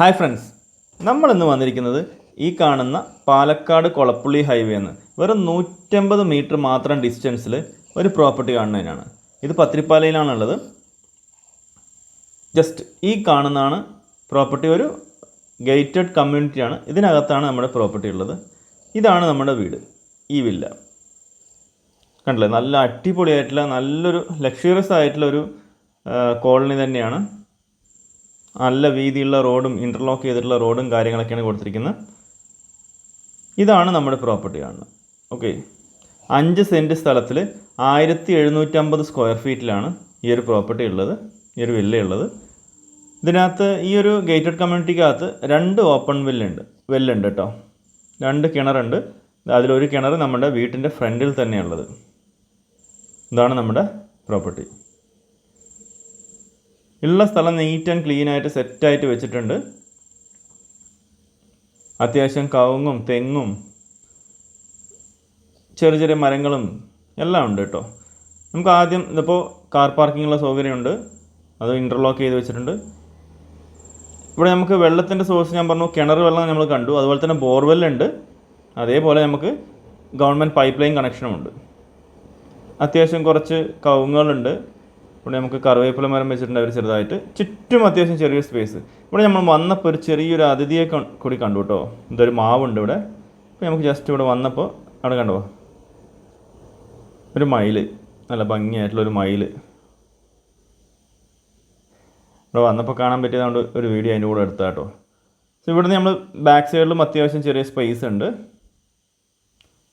Hi friends നമ്മളിന്ന് വന്നിരിക്കുന്നത് ഈ കാണുന്ന പാലക്കാട് കൊളപ്പുള്ളി ഹൈവേ എന്ന് വെറും നൂറ്റമ്പത് മീറ്റർ മാത്രം ഡിസ്റ്റൻസിൽ ഒരു പ്രോപ്പർട്ടി കാണുന്നതിനാണ്. ഇത് പത്തിരിപ്പാലയിലാണുള്ളത്. ജസ്റ്റ് ഈ കാണുന്നതാണ് പ്രോപ്പർട്ടി ഒരു ഗേറ്റഡ് കമ്മ്യൂണിറ്റിയാണ് ഇതിനകത്താണ് നമ്മുടെ പ്രോപ്പർട്ടി ഉള്ളത്. ഇതാണ് നമ്മുടെ വീട് ഈ വില്ല കണ്ടില്ലേ? നല്ല അടിപൊളിയായിട്ടുള്ള നല്ലൊരു ലക്ഷറിയസ് ആയിട്ടുള്ള ഒരു കോളനി തന്നെയാണ്. നല്ല വീതിയുള്ള റോഡും ഇന്റർലോക്ക് ചെയ്തിട്ടുള്ള റോഡും കാര്യങ്ങളൊക്കെയാണ് കൊടുത്തിരിക്കുന്നത്. ഇതാണ് നമ്മുടെ പ്രോപ്പർട്ടി കാണുന്നത്. ഓക്കെ അഞ്ച് സെന്റ് സ്ഥലത്തിൽ ആയിരത്തി എഴുന്നൂറ്റമ്പത് സ്ക്വയർ ഫീറ്റിലാണ് ഈ ഒരു പ്രോപ്പർട്ടി ഉള്ളത് ഈ ഒരു വില്ല ഉള്ളത്. ഇതിനകത്ത് ഈ ഒരു ഗേറ്റഡ് കമ്മ്യൂണിറ്റിക്കകത്ത് രണ്ട് ഓപ്പൺ വെല്ലുണ്ട് വെല്ലുണ്ട് കേട്ടോ രണ്ട് കിണറുണ്ട്. അതിലൊരു കിണർ നമ്മുടെ വീട്ടിന്റെ ഫ്രണ്ടിൽ തന്നെയുള്ളത് ഇതാണ് നമ്മുടെ പ്രോപ്പർട്ടി ഉള്ള സ്ഥലം നീറ്റ് ആൻഡ് ക്ലീൻ ആയിട്ട് സെറ്റായിട്ട് വെച്ചിട്ടുണ്ട്. അത്യാവശ്യം കവുങ്ങും തെങ്ങും ചെറിയ ചെറിയ മരങ്ങളും എല്ലാം ഉണ്ട് കേട്ടോ. നമുക്ക് ആദ്യം ഇതിപ്പോൾ കാർ പാർക്കിങ്ങുള്ള സൗകര്യമുണ്ട്. അത് ഇന്റർലോക്ക് ചെയ്ത് വെച്ചിട്ടുണ്ട്. ഇവിടെ നമുക്ക് വെള്ളത്തിന്റെ സോഴ്സ് ഞാൻ പറഞ്ഞു കിണർ വെള്ളം നമ്മൾ കണ്ടു. അതുപോലെ തന്നെ ബോർവെല്ലുണ്ട് അതേപോലെ നമുക്ക് ഗവൺമെന്റ് പൈപ്പ് ലൈൻ കണക്ഷനും ഉണ്ട്. അത്യാവശ്യം കുറച്ച് കവുങ്ങുകളുണ്ട്. ഇവിടെ നമുക്ക് കറിവേപ്പില മരം വെച്ചിട്ടുണ്ട് അവർ ചെറുതായിട്ട്. ചുറ്റും അത്യാവശ്യം ചെറിയൊരു സ്പേസ് ഇവിടെ നമ്മൾ വന്നപ്പോൾ ഒരു ചെറിയൊരു അതിഥിയെ കൂടി കണ്ടു കേട്ടോ. ഇതൊരു മാവുണ്ട് ഇവിടെ. അപ്പോൾ നമുക്ക് ജസ്റ്റ് ഇവിടെ വന്നപ്പോൾ അവിടെ കണ്ടോ? ഒരു മയിൽ നല്ല ഭംഗിയായിട്ടുള്ള ഒരു മയിൽ ഇവിടെ വന്നപ്പോൾ കാണാൻ പറ്റിയതുകൊണ്ട് ഒരു വീഡിയോ അതിന്റെ കൂടെ എടുത്താ കേട്ടോ. സോ ഇവിടുന്ന് നമ്മൾ ബാക്ക് സൈഡിലും അത്യാവശ്യം ചെറിയ സ്പേസ് ഉണ്ട്.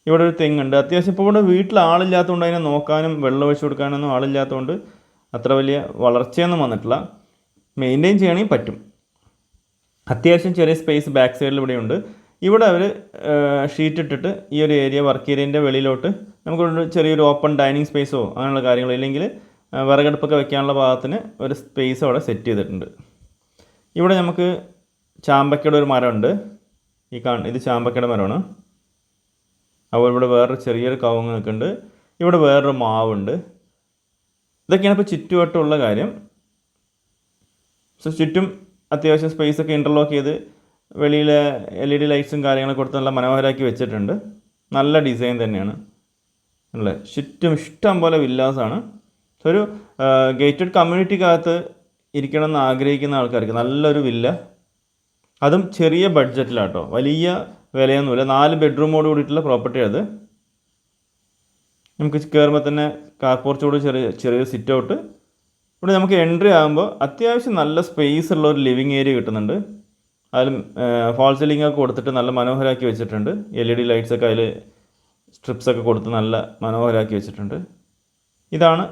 ഇവിടെ ഒരു തെങ്ങുണ്ട്. അത്യാവശ്യം ഇപ്പോൾ ഇവിടെ വീട്ടിൽ ആളില്ലാത്തതുകൊണ്ട് അതിനെ നോക്കാനും വെള്ളം ഒഴിച്ചു കൊടുക്കാനൊന്നും ആളില്ലാത്തതുകൊണ്ട് അത്ര വലിയ വളർച്ചയൊന്നും വന്നിട്ടില്ല. മെയിന്റെയിൻ ചെയ്യണമെങ്കിൽ പറ്റും. അത്യാവശ്യം ചെറിയ സ്പേസ് ബാക്ക് സൈഡിൽ ഇവിടെയുണ്ട്. ഇവിടെ അവർ ഷീറ്റ് ഇട്ടിട്ട് ഈ ഒരു ഏരിയ വർക്ക് ഏരിയന്റെ വെളിയിലോട്ട് നമുക്ക് ചെറിയൊരു ഓപ്പൺ ഡൈനിങ് സ്പേസോ അങ്ങനെയുള്ള കാര്യങ്ങളോ ഇല്ലെങ്കിൽ വിറകടുപ്പൊക്കെ വെക്കാനുള്ള ഭാഗത്തിന് ഒരു സ്പേസ് അവിടെ സെറ്റ് ചെയ്തിട്ടുണ്ട്. ഇവിടെ നമുക്ക് ചാമ്പക്കയുടെ ഒരു മരമുണ്ട്. ഈ കാണ ഇത് ചാമ്പക്കയുടെ മരമാണ്. അപ്പോൾ ഇവിടെ വേറൊരു ചെറിയൊരു കവുങ്ങ് നിൽക്കുന്നുണ്ട്. ഇവിടെ വേറൊരു മാവുണ്ട്. ഇതൊക്കെയാണ് ഇപ്പോൾ ചുറ്റുവട്ടമുള്ള കാര്യം. സോ ചുറ്റും അത്യാവശ്യം സ്പേസ് ഒക്കെ ഇന്റർലോക്ക് ചെയ്ത് വെളിയിലെ എൽ ഇ ഡി ലൈറ്റ്സും കാര്യങ്ങളും കൊടുത്ത് നല്ല മനോഹരമാക്കി വെച്ചിട്ടുണ്ട്. നല്ല ഡിസൈൻ തന്നെയാണ്. അല്ലേ? ചുറ്റും ഇഷ്ടം പോലെ വില്ലാസാണ് ഒരു ഗേറ്റഡ് കമ്മ്യൂണിറ്റിക്കകത്ത് ഇരിക്കണം എന്ന് ആഗ്രഹിക്കുന്ന ആൾക്കാർക്ക് നല്ലൊരു വില്ല അതും ചെറിയ ബഡ്ജറ്റിലാട്ടോ വലിയ വിലയൊന്നുമില്ല. നാല് ബെഡ്റൂമോട് കൂടിയിട്ടുള്ള പ്രോപ്പർട്ടി അത്. നമുക്ക് കയറുമ്പോൾ തന്നെ കാർ പോർച്ചോട് ചെറിയ ചെറിയൊരു സിറ്റ് ഔട്ട് ഇവിടെ നമുക്ക് എൻട്രി ആകുമ്പോൾ അത്യാവശ്യം നല്ല സ്പേസ് ഉള്ള ഒരു ലിവിങ് ഏരിയ കിട്ടുന്നുണ്ട്. അതിൽ ഫാൾ സീലിംഗ് ഒക്കെ കൊടുത്തിട്ട് നല്ല മനോഹരമാക്കി വെച്ചിട്ടുണ്ട്. എൽ ഇ ഡി ലൈറ്റ്സ് ഒക്കെ അതിൽ സ്ട്രിപ്സ് ഒക്കെ കൊടുത്ത് നല്ല മനോഹരമാക്കി വെച്ചിട്ടുണ്ട്. ഇതാണ്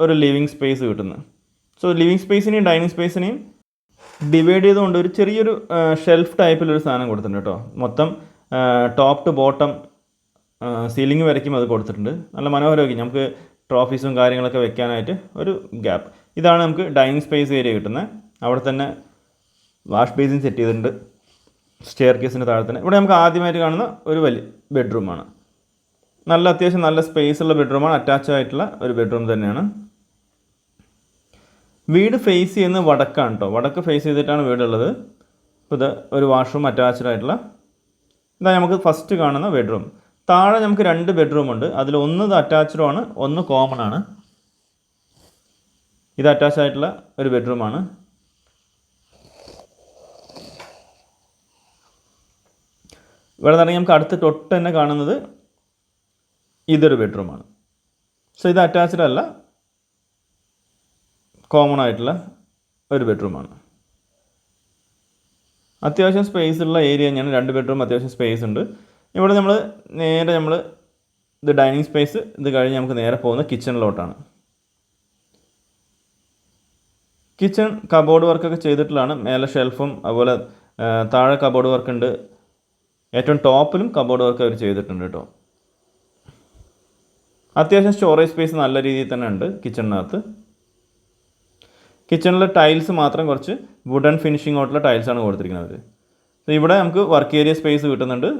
ഒരു ലിവിങ് സ്പേസ് കിട്ടുന്നത്. സോ ലിവിങ് സ്പേസിനെയും ഡൈനിങ് സ്പേസിനെയും ഡിവൈഡ് ചെയ്തുകൊണ്ട് ഒരു ചെറിയൊരു ഷെൽഫ് ടൈപ്പിലൊരു സാധനം കൊടുത്തിട്ടുണ്ട് കേട്ടോ. മൊത്തം ടോപ്പ് ടു ബോട്ടം സീലിംഗ് വരയ്ക്കും അത് കൊടുത്തിട്ടുണ്ട്. നല്ല മനോഹരമാക്കി. നമുക്ക് ട്രോഫീസും കാര്യങ്ങളൊക്കെ വെക്കാനായിട്ട് ഒരു ഗ്യാപ്പ് ഇതാണ് നമുക്ക് ഡൈനിങ് സ്പേസ് ഏരിയ കിട്ടുന്നത്. അവിടെ തന്നെ വാഷ് ബേസിൻ സെറ്റ് ചെയ്തിട്ടുണ്ട്. സ്റ്റെയർ കേസിന്റെ താഴെ തന്നെ. ഇവിടെ നമുക്ക് ആദ്യമായിട്ട് കാണുന്ന ഒരു വലിയ ബെഡ്റൂമാണ് നല്ല അത്യാവശ്യം നല്ല സ്പേസ് ഉള്ള ബെഡ്റൂമാണ് അറ്റാച്ച് ആയിട്ടുള്ള ഒരു ബെഡ്റൂം തന്നെയാണ്. വീട് ഫേസ് ചെയ്യുന്ന വടക്കാണ് കേട്ടോ വടക്ക് ഫേസ് ചെയ്തിട്ടാണ് വീടുള്ളത്. ഇപ്പോൾ ഇത് ഒരു വാഷ്റൂം അറ്റാച്ച്ഡ് ആയിട്ടുള്ള. ഇതാ നമുക്ക് ഫസ്റ്റ് കാണുന്ന ബെഡ്റൂം താഴെ നമുക്ക് രണ്ട് ബെഡ്റൂം ഉണ്ട്. അതിൽ ഒന്ന് അറ്റാച്ച്ഡും ആണ് ഒന്ന് കോമൺ ആണ്. ഇത് അറ്റാച്ച് ആയിട്ടുള്ള ഒരു ബെഡ്റൂമാണ് ഇവിടെ നിന്നെങ്കിൽ നമുക്ക് അടുത്ത് തൊട്ട് തന്നെ കാണുന്നത് ഇതൊരു ബെഡ്റൂമാണ് സോ ഇത് അറ്റാച്ച്ഡ് അല്ല. കോമൺ ആയിട്ടുള്ള ഒരു ബെഡ്റൂമാണ് അത്യാവശ്യം സ്പേസ് ഉള്ള ഏരിയ തന്നെയാണ് രണ്ട് ബെഡ്റൂം അത്യാവശ്യം സ്പേസ് ഉണ്ട്. ഇവിടെ നമ്മൾ നേരെ നമ്മൾ ഇത് ഡൈനിങ് സ്പേസ് ഇത് കഴിഞ്ഞ് നമുക്ക് നേരെ പോകുന്നത് കിച്ചണിലോട്ടാണ് കിച്ചൺ കബോർഡ് വർക്കൊക്കെ ചെയ്തിട്ടുള്ളതാണ്. മേലെ ഷെൽഫും അതുപോലെ താഴെ കബോർഡ് വർക്ക് ഉണ്ട്. ഏറ്റവും ടോപ്പിലും കബോർഡ് വർക്ക് അവർ ചെയ്തിട്ടുണ്ട് കേട്ടോ അത്യാവശ്യം സ്റ്റോറേജ് സ്പേസ് നല്ല രീതിയിൽ തന്നെ ഉണ്ട് കിച്ചണിനകത്ത് കിച്ചണിലെ ടൈൽസ് മാത്രം കുറച്ച് വുഡൻ ഫിനിഷിംഗ് ആയിട്ടുള്ള ടൈൽസാണ് കൊടുത്തിരിക്കുന്നത്. ഇവിടെ നമുക്ക് വർക്ക് ഏരിയ സ്പേസ് കിട്ടുന്നുണ്ട്.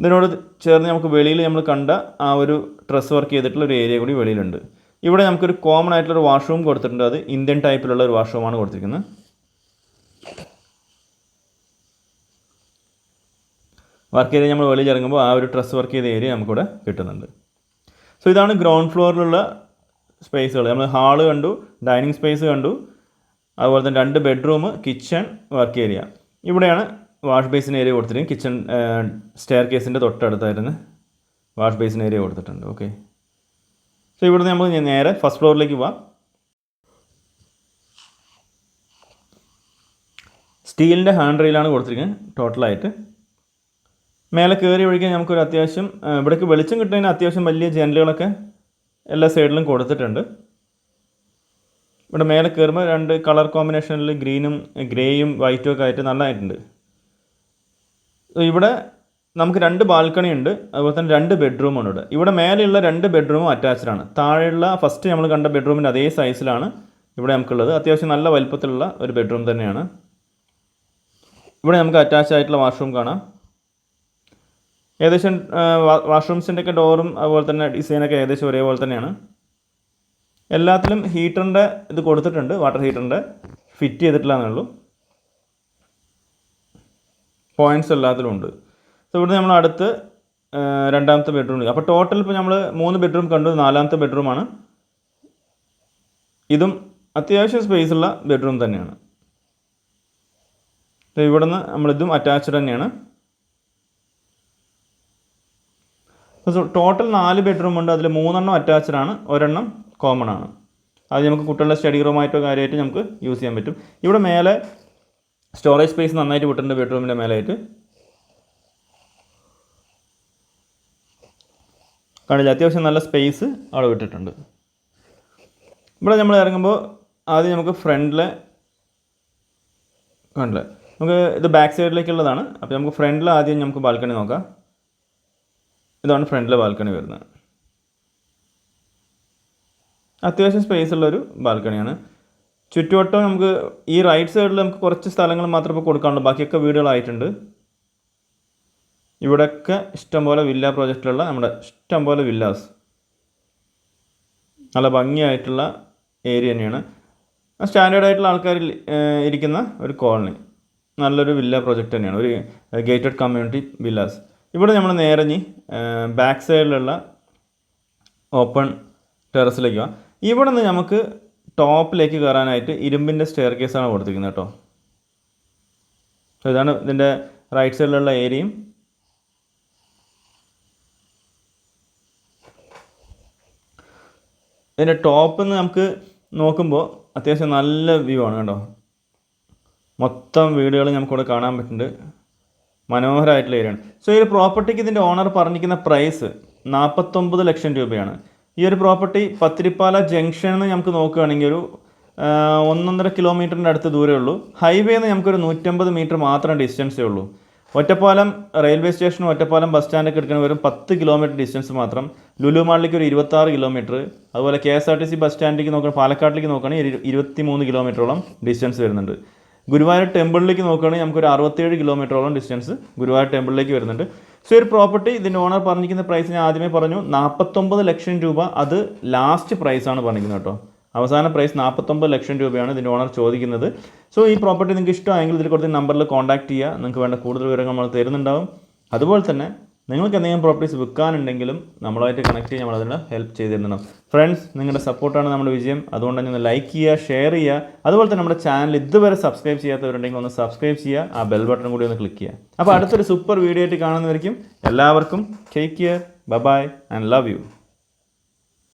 ഇതിനോട് ചേർന്ന് നമുക്ക് വെളിയിൽ നമ്മൾ കണ്ട ആ ഒരു ഡ്രസ്സ് വർക്ക് ചെയ്തിട്ടുള്ള ഒരു ഏരിയ കൂടി വെളിയിലുണ്ട്. ഇവിടെ നമുക്കൊരു കോമൺ ആയിട്ടുള്ള ഒരു വാഷ്റൂം കൊടുത്തിട്ടുണ്ട്. അത് ഇന്ത്യൻ ടൈപ്പിലുള്ള ഒരു വാഷ്റൂമാണ് കൊടുത്തിരിക്കുന്നത്. വർക്ക് ഏരിയ നമ്മൾ വെളിയിൽ ഇറങ്ങുമ്പോൾ ആ ഒരു ഡ്രസ്സ് വർക്ക് ചെയ്ത ഏരിയ നമുക്കിവിടെ കിട്ടുന്നുണ്ട്. സോ ഇതാണ് ഗ്രൗണ്ട് ഫ്ലോറിലുള്ള സ്പേസുകൾ നമ്മൾ ഹാൾ കണ്ടു ഡൈനിങ് സ്പേസ് കണ്ടു അതുപോലെ തന്നെ രണ്ട് ബെഡ്റൂം കിച്ചൺ വർക്ക് ഏരിയ ഇവിടെയാണ് വാഷ് ബേസിൻ ഏരിയ കൊടുത്തിട്ടുണ്ട് കിച്ചൺ സ്റ്റെയർ കേസിന്റെ തൊട്ടടുത്തായിരുന്നു. വാഷ് ബേസിൻ ഏരിയ കൊടുത്തിട്ടുണ്ട്. ഓക്കെ സോ ഇവിടുന്ന് നമ്മൾ നേരെ ഫസ്റ്റ് ഫ്ലോറിലേക്ക് പോവാം. സ്റ്റീലിന്റെ ഹാൻഡ് റെയിലാണ് കൊടുത്തിരിക്കുന്നത് ടോട്ടലായിട്ട്. മേലെ കയറി ഒഴിക്കാൻ നമുക്കൊരു അത്യാവശ്യം ഇവിടേക്ക് വെളിച്ചം കിട്ടുന്നതിന് അത്യാവശ്യം വലിയ ജനലുകളൊക്കെ എല്ലാ സൈഡിലും കൊടുത്തിട്ടുണ്ട്. ഇവിടെ മേലെ കയറുമ്പോൾ രണ്ട് കളർ കോമ്പിനേഷനിൽ ഗ്രീനും ഗ്രേയും വൈറ്റും ഒക്കെ ആയിട്ട് നല്ലതായിട്ടുണ്ട് So, ഇവിടെ നമുക്ക് രണ്ട് ബാൽക്കണി ഉണ്ട് അതുപോലെ തന്നെ രണ്ട് ബെഡ്റൂമാണ് ഇവിടെ. ഇവിടെ മേലെയുള്ള രണ്ട് ബെഡ്റൂമും അറ്റാച്ച്ഡ് ആണ്. താഴെയുള്ള ഫസ്റ്റ് നമ്മൾ കണ്ട ബെഡ്റൂമിന്റെ അതേ സൈസിലാണ് ഇവിടെ നമുക്കുള്ളത്. അത്യാവശ്യം നല്ല വലുപ്പത്തിലുള്ള ഒരു ബെഡ്റൂം തന്നെയാണ്. ഇവിടെ നമുക്ക് അറ്റാച്ച് ആയിട്ടുള്ള വാഷ്റൂം കാണാം. ഏകദേശം വാഷ്റൂംസിന്റെ ഒക്കെ ഡോറും അതുപോലെ തന്നെ ഡിസൈനൊക്കെ ഏകദേശം ഒരേപോലെ തന്നെയാണ്. എല്ലാത്തിലും ഹീറ്ററിന്റെ ഇത് കൊടുത്തിട്ടുണ്ട് വാട്ടർ ഹീറ്ററിന്റെ ഫിറ്റ് ചെയ്തിട്ടില്ല എന്നേ ഉള്ളൂ. പോയിന്റ്സ് എല്ലാത്തിലും ഉണ്ട്. സോ ഇവിടുന്ന് നമ്മൾ അടുത്ത് രണ്ടാമത്തെ ബെഡ്റൂം അപ്പോൾ ടോട്ടൽ ഇപ്പോൾ നമ്മൾ മൂന്ന് ബെഡ്റൂം കണ്ടു നാലാമത്തെ ബെഡ്റൂമാണ് ഇതും അത്യാവശ്യം സ്പേസ് ഉള്ള ബെഡ്റൂം തന്നെയാണ്. ഇവിടുന്ന് നമ്മളിതും അറ്റാച്ച്ഡ് തന്നെയാണ്. ടോട്ടൽ നാല് ബെഡ്റൂം ഉണ്ട്. അതിൽ മൂന്നെണ്ണം അറ്റാച്ച്ഡ് ആണ് ഒരെണ്ണം കോമൺ ആണ്. അത് നമുക്ക് കുട്ടികളുടെ സ്റ്റഡി റൂമായിട്ടോ കാര്യമായിട്ട് നമുക്ക് യൂസ് ചെയ്യാൻ പറ്റും. ഇവിടെ മേലെ സ്റ്റോറേജ് സ്പേസ് നന്നായിട്ട് വിട്ടിട്ടുണ്ട് ബെഡ്റൂമിന്റെ മേലായിട്ട്. കാണില്ല അത്യാവശ്യം നല്ല സ്പേസ് അവിടെ വിട്ടിട്ടുണ്ട്. ഇവിടെ നമ്മൾ ഇറങ്ങുമ്പോൾ ആദ്യം നമുക്ക് ഫ്രണ്ടിലെ കണ്ടില്ലേ? നമുക്ക് ഇത് ബാക്ക് സൈഡിലേക്കുള്ളതാണ് അപ്പോൾ നമുക്ക് ഫ്രണ്ടിൽ ആദ്യം നമുക്ക് ബാൽക്കണി നോക്കാം. ഇതാണ് ഫ്രണ്ടിലെ ബാൽക്കണി വരുന്നത്. അത്യാവശ്യം സ്പേസ് ഉള്ളൊരു ബാൽക്കണിയാണ് ചുറ്റുവട്ടം നമുക്ക് ഈ റൈറ്റ് സൈഡിൽ നമുക്ക് കുറച്ച് സ്ഥലങ്ങൾ മാത്രമേ ഇപ്പോൾ കൊടുക്കാനുള്ളൂ. ബാക്കിയൊക്കെ വീടുകളായിട്ടുണ്ട്. ഇവിടെയൊക്കെ ഇഷ്ടംപോലെ വില്ല പ്രോജക്റ്റിലുള്ള നമ്മുടെ ഇഷ്ടംപോലെ വില്ലാസ് നല്ല ഭംഗിയായിട്ടുള്ള ഏരിയ തന്നെയാണ്. സ്റ്റാൻഡേർഡ് ആയിട്ടുള്ള ആൾക്കാർ ഇരിക്കുന്ന ഒരു കോളനി നല്ലൊരു വില്ല പ്രോജക്റ്റ് തന്നെയാണ്. ഒരു ഗേറ്റഡ് കമ്മ്യൂണിറ്റി വില്ലാസ് ഇവിടെ നമ്മൾ നേരഞ്ഞ് ബാക്ക് സൈഡിലുള്ള ഓപ്പൺ ടെറസിലേക്ക് പോവാം ഇവിടെ നിന്ന് നമുക്ക് ടോപ്പിലേക്ക് കയറാനായിട്ട് ഇരുമ്പിന്റെ സ്റ്റെയർ കേസാണ് കൊടുത്തിരിക്കുന്നത് കേട്ടോ. ഇതാണ് ഇതിന്റെ റൈറ്റ് സൈഡിലുള്ള ഏരിയയും. ഇതിന്റെ ടോപ്പിൽ നിന്ന് നമുക്ക് നോക്കുമ്പോൾ അത്യാവശ്യം നല്ല വ്യൂ ആണ് കേട്ടോ. മൊത്തം വീടുകൾ നമുക്കിവിടെ കാണാൻ പറ്റുന്നുണ്ട്. മനോഹരമായിട്ടുള്ള ഏരിയയാണ് സോ ഈ പ്രോപ്പർട്ടിക്ക് ഇതിന്റെ ഓണർ പറഞ്ഞിരിക്കുന്ന പ്രൈസ് നാൽപ്പത്തൊമ്പത് ലക്ഷം രൂപയാണ്. ഈ ഒരു പ്രോപ്പർട്ടി പത്തിരിപ്പാല ജംഗ്ഷനിൽ നിന്ന് നമുക്ക് നോക്കുകയാണെങ്കിൽ ഒരു ഒന്നൊന്നര കിലോമീറ്ററിന്റെ അടുത്ത് ദൂരമേ ഉള്ളൂ. ഹൈവേയിൽ നിന്ന് നമുക്കൊരു നൂറ്റമ്പത് മീറ്റർ മാത്രം ഡിസ്റ്റൻസേ ഉള്ളൂ. ഒറ്റപ്പാലം റെയിൽവേ സ്റ്റേഷനും ഒറ്റപ്പാലം ബസ് സ്റ്റാൻഡൊക്കെ എടുക്കുന്ന വെറും പത്ത് കിലോമീറ്റർ ഡിസ്റ്റൻസ് മാത്രം. ലുലു മാളിലേക്ക് ഒരു ഇരുപത്താറ് കിലോമീറ്റർ. അതുപോലെ K S R T C bus സ്റ്റാൻഡിലേക്ക് നോക്കുകയാണെങ്കിൽ പാലക്കാട്ടിലേക്ക് നോക്കുകയാണെങ്കിൽ ഇരു- ഇരുപത്തി മൂന്ന് കിലോമീറ്ററോളം ഡിസ്റ്റൻസ് വരുന്നുണ്ട്. ഗുരുവായൂർ ടെമ്പിളിലേക്ക് നോക്കുകയാണെങ്കിൽ നമുക്കൊരു അറുപത്തേഴ് കിലോമീറ്ററോളം ഡിസ്റ്റൻസ് ഗുരുവായൂർ ടെമ്പിളിലേക്ക് വരുന്നുണ്ട്. സോ ഒരു പ്രോപ്പർട്ടി ഇതിന്റെ ഓണർ പറഞ്ഞിരിക്കുന്ന പ്രൈസ് ഞാൻ ആദ്യമേ പറഞ്ഞു. നാൽപ്പത്തൊമ്പത് ലക്ഷം രൂപ അത് ലാസ്റ്റ് പ്രൈസാണ് പറഞ്ഞിരിക്കുന്നത് കേട്ടോ. അവസാന പ്രൈസ് നാൽപ്പത്തൊമ്പത് ലക്ഷം രൂപയാണ് ഇതിന്റെ ഓണർ ചോദിക്കുന്നത്. സോ ഈ പ്രോപ്പർട്ടി നിങ്ങൾക്ക് ഇഷ്ടമായെങ്കിൽ ഇതിൽ കൊടുത്ത നമ്പറിൽ കോൺടാക്ട് ചെയ്യുക. നിങ്ങൾക്ക് വേണ്ട കൂടുതൽ വിവരങ്ങൾ നമ്മൾ തരുന്നുണ്ടാവും. അതുപോലെ തന്നെ നിങ്ങൾക്ക് എന്തെങ്കിലും പ്രോപ്പർട്ടീസ് വിൽക്കാനുണ്ടെങ്കിലും നമ്മളായിട്ട് കണക്ട് ചെയ്യാൻ നമ്മളതിന് ഹെൽപ്പ് ചെയ്ത് തരണം ഫ്രണ്ട്സ് നിങ്ങളുടെ സപ്പോർട്ടാണ് നമ്മുടെ വിജയം. അതുകൊണ്ട് തന്നെ ഒന്ന് ലൈക്ക് ചെയ്യുക ഷെയർ ചെയ്യുക. അതുപോലെ തന്നെ നമ്മുടെ ചാനൽ ഇതുവരെ സബ്സ്ക്രൈബ് ചെയ്യാത്തവരുണ്ടെങ്കിൽ ഒന്ന് സബ്സ്ക്രൈബ് ചെയ്യുക. ആ ബെൽ ബട്ടൺ കൂടി ഒന്ന് ക്ലിക്ക് ചെയ്യുക. അപ്പോൾ അടുത്തൊരു സൂപ്പർ വീഡിയോ ആയിട്ട് കാണുന്നവരിക്കും എല്ലാവർക്കും take care bye and love you